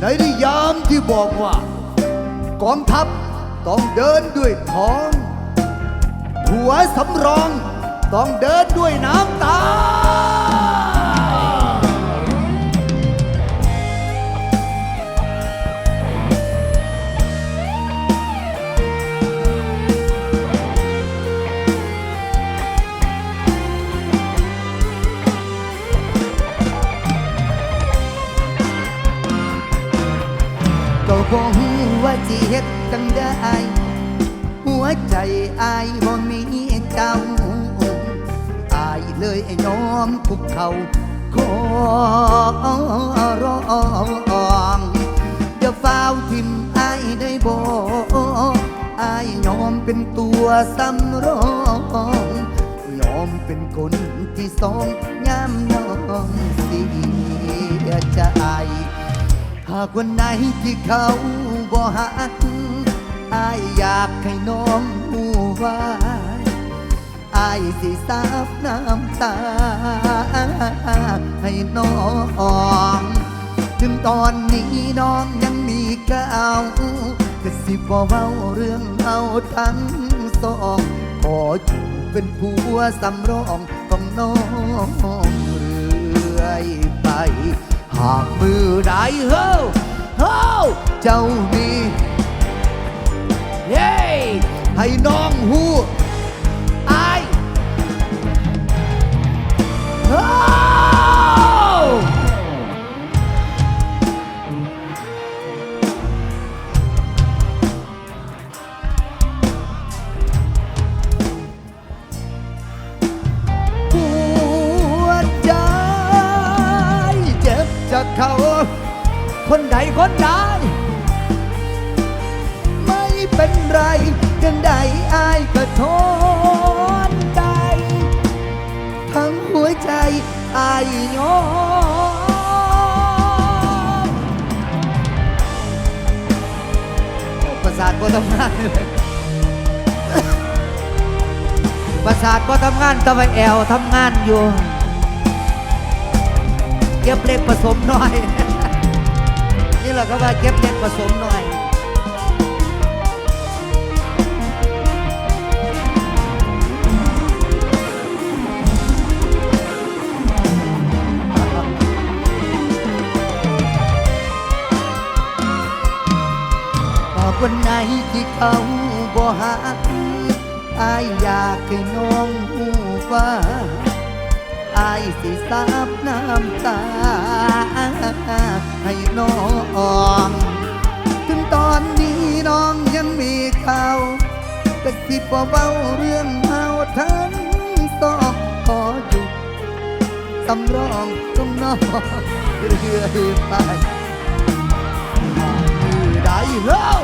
ในนิยามที่บอกว่า กองทัพต้องเดินด้วยท้อง หัวสำรองต้องเดินด้วยน้ำตา บ่ฮู้ว่าสิเฮ็ดจังได้หัวใจอายบ่มีเจ้าอายเลยยอมคุกเข่าขอร้องอย่าฟ้าวทิมอายได้บ่อายยอมเป็นตัวสำรองยอมเป็นคนที่สองยามน้องเสียใจ หากวันไหนที่เขาบ่หักอายอยากให้น้องหูว่าอายสิสาบน้ำตา ให้น้องถึงตอนนี้น้องยังมีเก่าก็สิบ่เว้าเรื่องเอาทั้งสองขออยู่เป็นผัวสำรองของน้องเรื่อยไป หากมือใดเฮ้อเฮ้อเจ้ามีเย้ให้น้องหูอายเฮ้ เขา คนใดคนใดไม่เป็นไรกันใดอายก็ทนได้ ทั้งหัวใจอายยอมประสาทบ่ทำงานเลยประสาทบ่ทำงานแตะวันแอวทำงานอยู่เก็บเล็กผสมหน่อย นี่แหละก็ว่าเก็บเล็กผสมหน่อยหากวันไหนที่เขาบ่หักอายอยากให้น้องหูว่าอายสิสา น้ำตา ให้น้องถึงตอนนี้น้องยังมีเขาก็สิบ่เบาเรื่องเฮาทั้งสองขออยู่สำรองตรงน้องเรื่อยไปมือใดเฮ้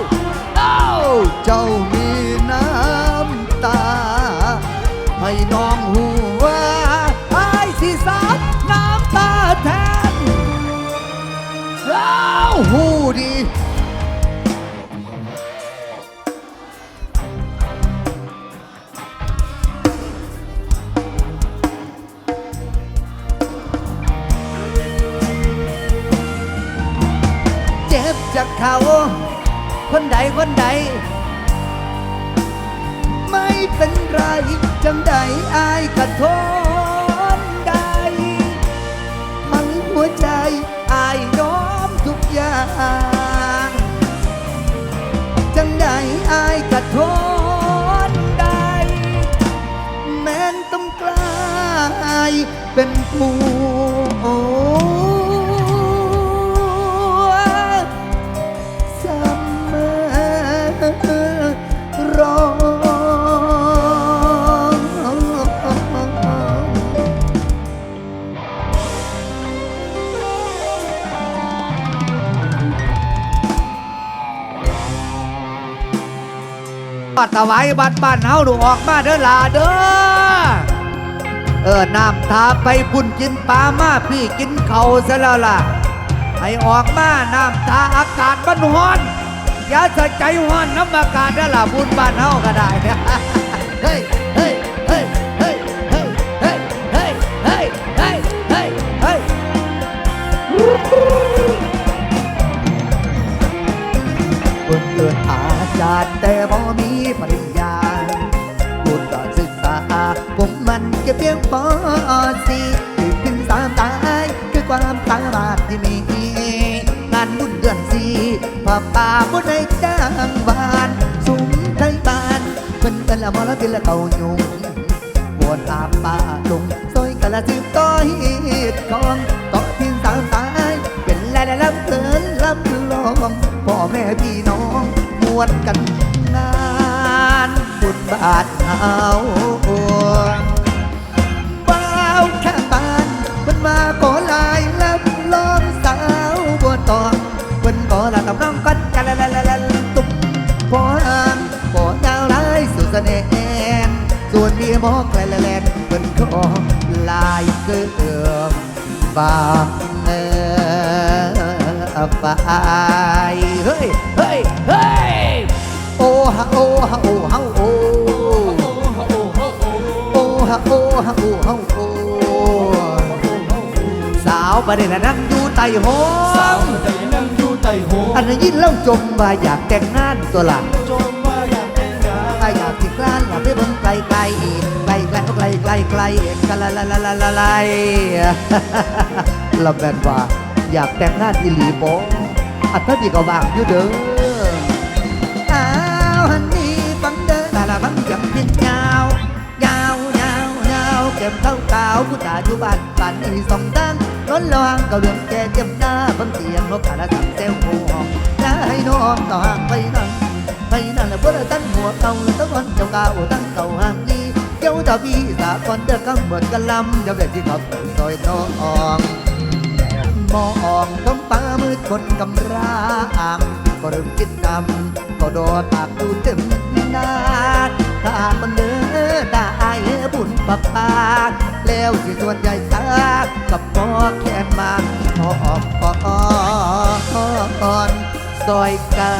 ดีเจ็บจากเขา คนใดคนใด ไม่เป็นไรจังใดอายกระทน เป็นผู้เสมอรองปัดตะไว้บัดบ้านเฮาดูออกมาเด้อลาเด้อ เออน้ำตาไปบุญกินปลามาพี่กินเขาซะแล้วล่ะ ให้ออกมาน้ำตาอากาศมันฮ้อนอย่าสะใจฮ้อนน้ำอากาศนั่นล่ะบุญบ้านเฮาก็ได้เฮ้ยเกิดอาจารย์แต่บ่มีปริญ ผมมันแค่เพียงปสี่ถึงขึ้นสามตายคือความสามารถที่มี งานบุญเดือนสี่พ่อป่าบ่ได้จ้างวานสุมไทยบ้านเพิ่นกันละมอละเป็นละเก่ายุงบวชตาป่าลงซอยกันละสิบต้อยของต่อทิ้งสามตายเป็นแลและลำเลินลำลองพ่อแม่พี่น้องมวนกัน บาทเอาบ้าวข้างบ้านเพิ่นมาขอลายรับรองสาวบัวตองเพิ่นขอลากับน้องกัดกันละละละละตุ้มพอห่างพอยาวลายสุดเสน่ห์ส่วนเมียมอกแกลละแลนเพิ่นขอลายเกิมบาเนื้อไปเฮ้ยเฮ้ยเฮ้ยโอ้ฮะโอ้ฮะ อันนี้นะนั่งอยู่ใต้หงสาวงใดนั่งอยู่ใต้หงอันนี้ยินเล่าจมว่าอยากแต่งงานตัวหลังจมว่าอยากแต่งงาน้าอยากสิกลานอยากไปเบิ่ไกลไกลไกลไกลไกลไกลไกลไกะละละละละละไลเราแบนว่าอยากแต่งงานอีหลีบ่อันนั้นดีก็ว่างอยู่เด้ออันนี่ฟังเด้อลาลาฟังจังพินยาวยาวยาวยาวเก็บเท้าเก่าวผู้ตาอยู่บ้านบ้านนี่สองตั้น ร้อนระวังก็เรื่องแกเจ็บหน้าฟังเสียงนกกาละสังเซลโหองจะให้น้องต่อห่างไปนั่งไปนั่นและเพื่อตั้งหัวเก่าตั้งวันเจ้าเก่าตั้งเก่าห่างนี้เจ้าตาพี่สาก่อนเด้อกังเหมือนกันลำเดี๋ยวเด็กที่ขับซอยน้องมองท้องฟ้ามืดคนกำรามก็เริ่มคิดกำก็โดดปากดูเต็มหน้าถามันเด้อตาอาย บุญปาปากแล้วสิส่วนใหญ่ตากกับพอแค่มาพอออกก่อนซอยกั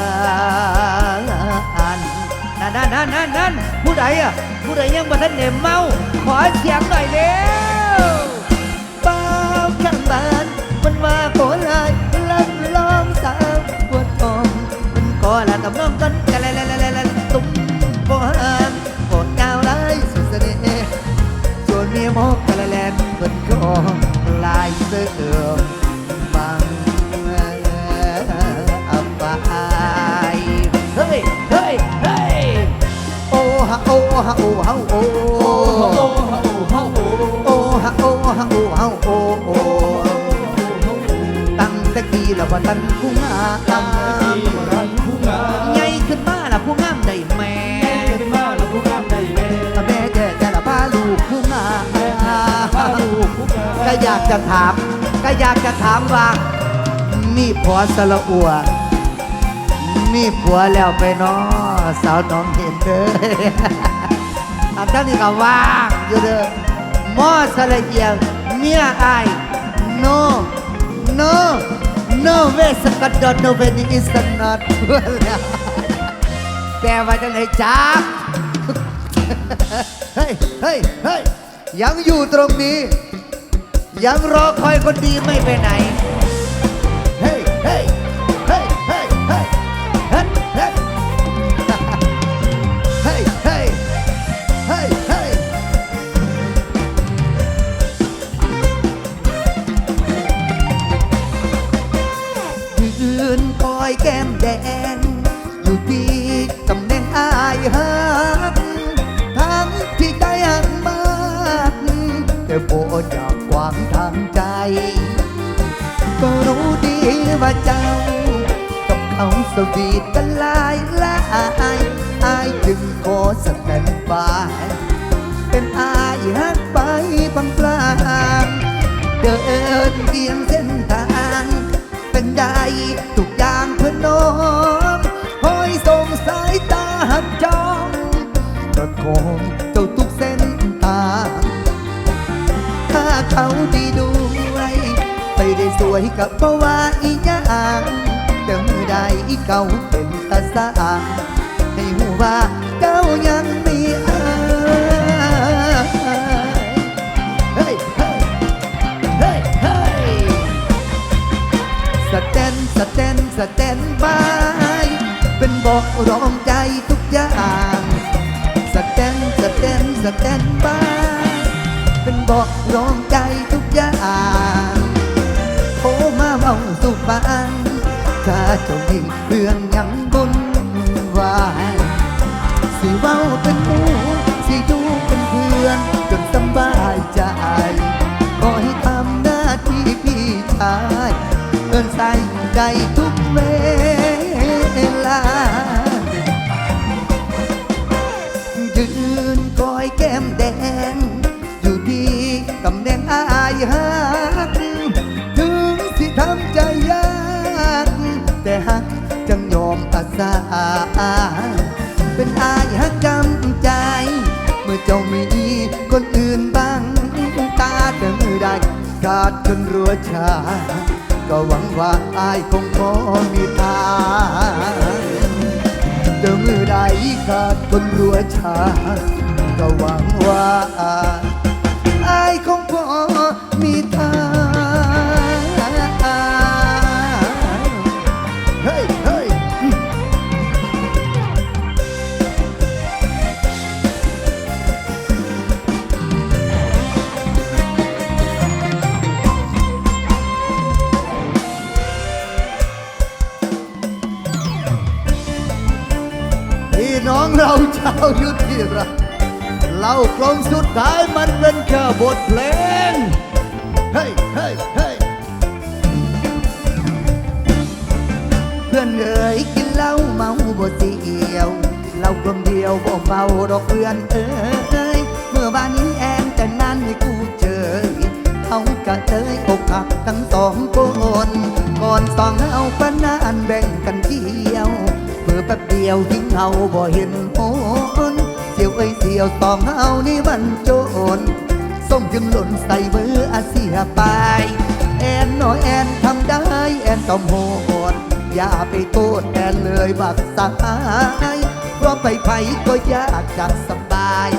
นนั่นนั่นนั่นนั่นนั่นผู้ใดอะผู้ใดยังบ่ทันเนมเมาขอเสียงหน่อยเร็วเป้าข้างบ้านมันมาขอลายลับลองสาวปวดท้องมันขอลากับน้องกัน lại tư tưởng bằng ờ, âm vai hey hey hey. Ô ha ô ha ô ha ô. Ô ha ô ha ô ô. Ha ô ha ô. Ha ô ô tăng tất kỳ là bà tăng cung à nhảy ขึ้นมาล่ะพวกงา ก็อยากจะถาม ก็อยากจะถามว่า มีผัวสละอัว มีผัวแล้วไปเนาะสาวน้องเห็นเด้ออันท่านนี่ก็ว่างอยู่เด้อมอสละเอียงเมียอาย no no no way สกัดดอน no way is not แปลว่าจังไหนจ๊าเฮ้ยเฮ้ยเฮ้ยยังอยู่ตรงนี้ ยังรอคอยคนดีไม่ไปไหน เฮ้ยเฮ้ยเฮ้ยเฮ้ยเฮ้ยเฮ้ยเฮ้ยเฮ้ยเฮ้ยเฮ้ยเฮ้ยยืนคอยแก้มแดง อยู่ที่ตำแหน่งอายหักทั้งที่ใจหักมากแต่โบอยาก ขวางทางใจ ก็รู้ดีว่าเจ้า กับเขาสวีทกันหลายหลายอายจึงขอสแตนบายเป็นอายหักไปบางปลางเดินเพียงเส้นทาง เป็นได้ทุกอย่างเพื่อน้องคอยส่งสายตาหักจ้องประคองเจ้าทุก เขาดีด้วย ไปได้สวยกับเพราะว่าอีหยังแต่มือใดเขาเป็นตาสางให้หูว่าเจ้ายังมีอายเฮ้ยเฮ้ยเฮ้ยเฮ้ยสแตนสแตนสแตนบายเป็นบอกรองใจทุกอย่างสแตนสแตนสแตนบายเป็น บอกรองใจทุกอย่างโทรมาเมาสุบานถ้าเจ้ามีเรื่องยังบุญวายสิเว้าเป็นหมูสิอยู่เป็นเพื่อน จนสำบายใจขอให้ทำหน้าที่พี่ชายเกินใส่ใจทุกเวลายืนคอยแก้มแดงายหักถึงสิทำใจยาก แต่หักจังยอมอาสาเป็นอายหักจำใจ เมื่อเจ้ามีคนอื่นบ้างตาแต่มือใดขาดจนรัวชา ก็หวังว่าอายคงพอมีทางเจอมือใดขาดคนรัวชา ก็หวังว่า เดียวบ่เมาดอกเพื่อนเอ๋ยเมื่อวานนี้แอนแต่งงานให้กูเจอเขากะเจยอกหักทั้งสองคนก่อนสองเอาปนานแบ่งกันเที่ยวเพื่อแป๊บเดียวทิ้งเอาบ่เห็นโอนเสียวเอ้ยเสียวสองเอานี่มันโจรส้มจึงหล่นใส่มืออาเสียไปแอนน้อยแอนทำได้แอนต้องโหดอย่าไปโทษแอนเลยบักสาย ราะไปไผก็ยากจะสบาย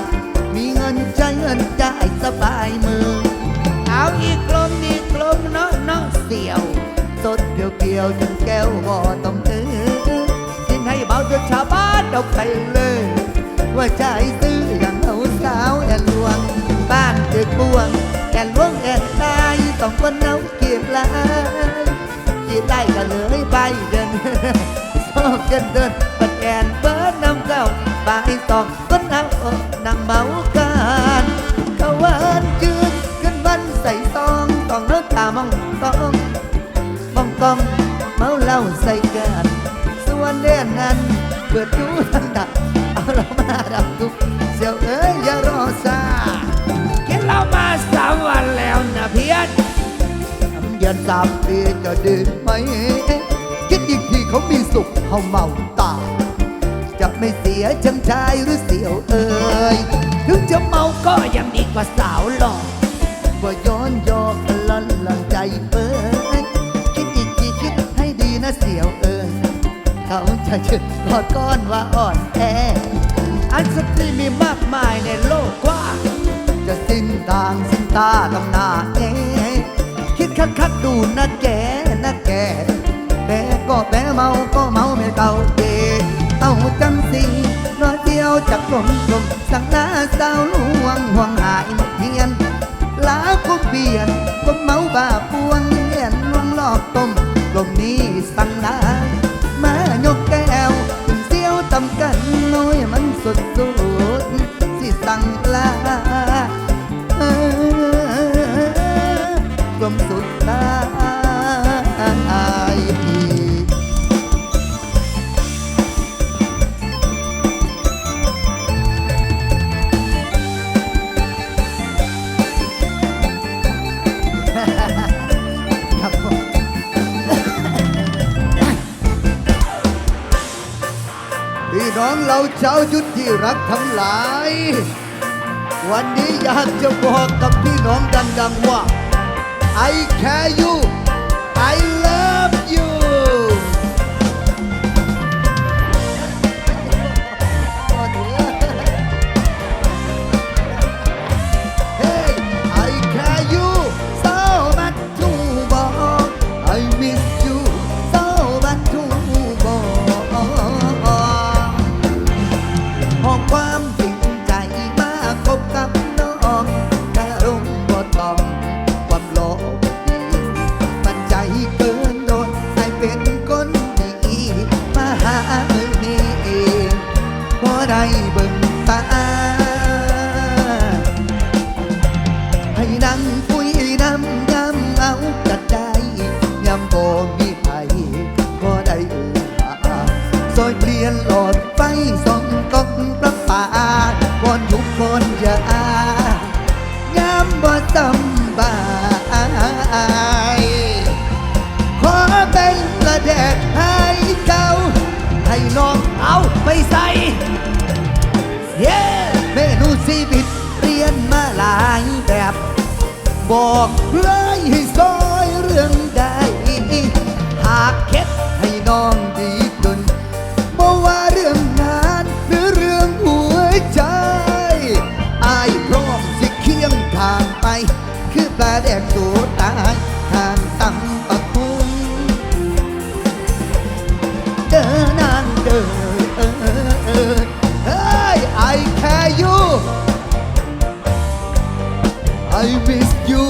มีเงินใช้เงินจ่ายสบายมือ เอาอีกกลมอีกกลมเนาะเนาะเสี่ยวสดเปรี้ยวๆจนแก้วบ่ต้องเออสิ้นให้เบาจนชาวบ้านเอาไปเลย ว่าใจซื้ออย่างเอาสาวแอนลวง บ้านตึกบวงแอนลวงแอนตายสองคนเอาเกียบลายจีได้ก็เลยไปเดินชอบกันเดินปัดแอนเบิด น้ำเก้าไปสองคนเอานั่งเมากันเขาวานจืดขึ้นวันใส่ซองต้องเลิกตามองต้องมองกองเมาเหล้าใส่กันส่วนเด่นนั้นเกิดดูทันดับเอาเรามาดับทุกข์เสียวเอ้ยอย่ารอซากินเหล้ามาสามวันแล้วนะเพียนทำเย็นสามปีจะดื่มไหมคิดอีกทีเขามีสุขเขาเมาตา ยจังชายหรือเสียวเอ้ยถึงจะเมาก็ยังดีกว่าสาวหล่อว่าย้อนยอกลันลันใจเปิดคิดอีกทีคิดให้ดีนะเสียวเอ้ยเขาจะเชื่อกอดก้อนว่าอ่อนแออันสตรีมีมากมายในโลกกว้างจะสิ้นทางสิ้นตาตำหน้าเอคิดคักคักดูนะแกนะแกแปก็แปเมาก็เมาไม่เก่าเกเอาจังสี เดียวจากลมกลมสังนาสาวลวงห่วงหายเพียนลาก็เปลี่ยนก็เมาบ้าปวงเลียนลวงลอบต้มลมนี้สังนามายกแก้วเสียวตำกันน้อยมันสุดสู น้องเราชาวยุทธที่รักทั้งหลาย วันนี้อยากจะบอกกับพี่น้องดังๆว่า I care you ไปใส่เย้เมนูชีวิตเรียนมาหลายแบบ บอกเลยให้ซอย I miss you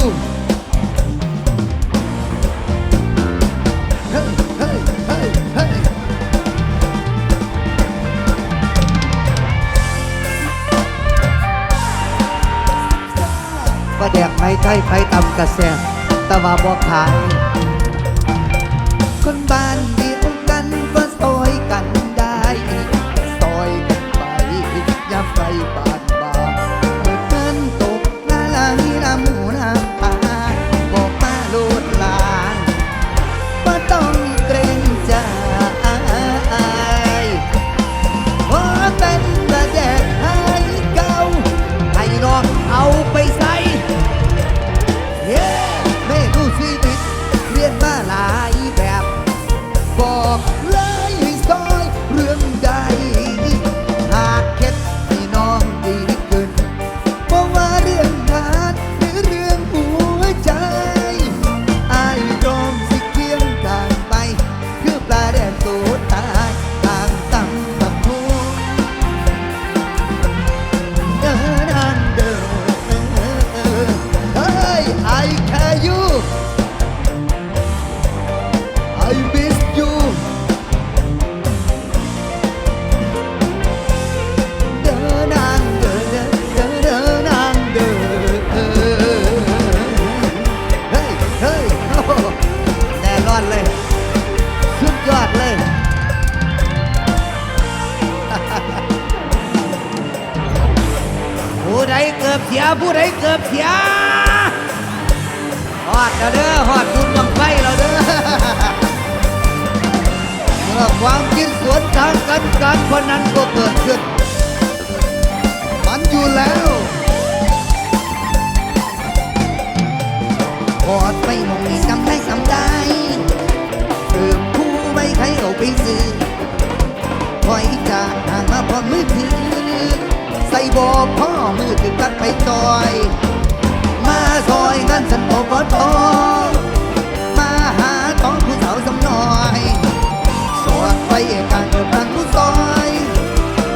ว่าแดกไม้ไทยไฟตำกระแสแต่ว่าบ่ขาย บอพ่อมือถือตักไปจอย มาซอยงานสันโตกอทอมาหาต้องผู้สาวสำน้อยสอดไปกลางเกิดการผู้ซอย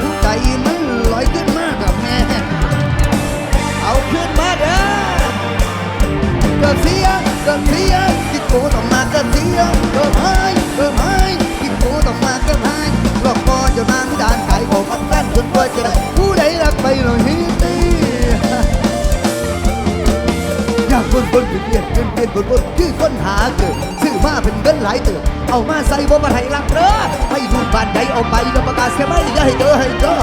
ผู้ใจมันลอยขึ้นมากับแม่ เอาขึ้นมาเด้อเกิดเสียเกิดเสียกิดโกต้องมาเกิดเสียเกิดหาย หาเกิดซื้อมาเป็นเงินหลายเติบเอามาใส่บ่มาให้รักเด้อให้ลูบ้านใดเอาไปแล้วประกาศเสียไหมอย่าให้เจอให้เจอ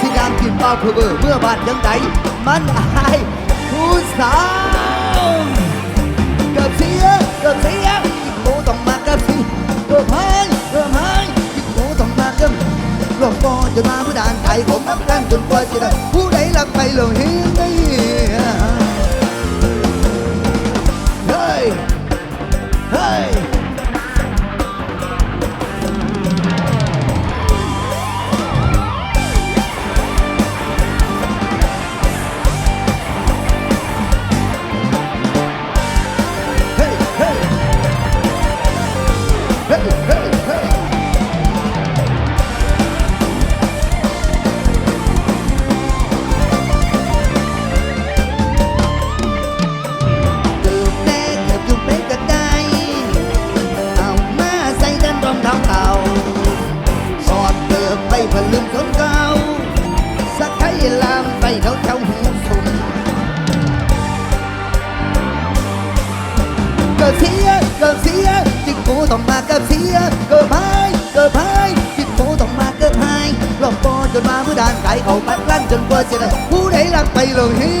สิยามกินเปล่าเพื่อเบอเมื่อบ้านยังใดมันอายผู้สาวเกือบเสียเกือบเสียกินโมต้องมาเกือบเสียเกือบหายเกือบหายกินโมต้องมากือบหลอกปอจนมาผู้ด่านไก่ผมนับกันจนกว่าจะได้ผู้ใดรักไปเลยเห็น ไปเวเหูสุนก็เสียก็เสียจิตกูต้องมาเกิดเสียก็ดพายก็ดพายจิตกูต้องมาเกิดพายลองปอจนมาเมื่อดานไก่เขาปัดลั่นจนกว่าจะได้ผู้ใดรักไปเลยเฮ้ย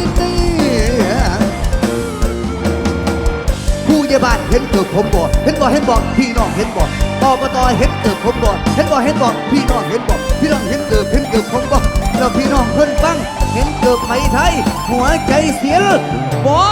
ผู้ยาญ่บ้านเห็นเติบผมบ่เห็นบ่เห็นบ่พี่น้องเห็นบ่อบตอเห็นเติบผมบ่เห็นบ่เห็นบ่พี่น้องเห็นบ่พี่น้องเห็นเติบเห็นเติบผมบ่แล้วพี่น้องเพิ่นฟัง เห็นเกือบไหมไทย หัวใจเสียบอ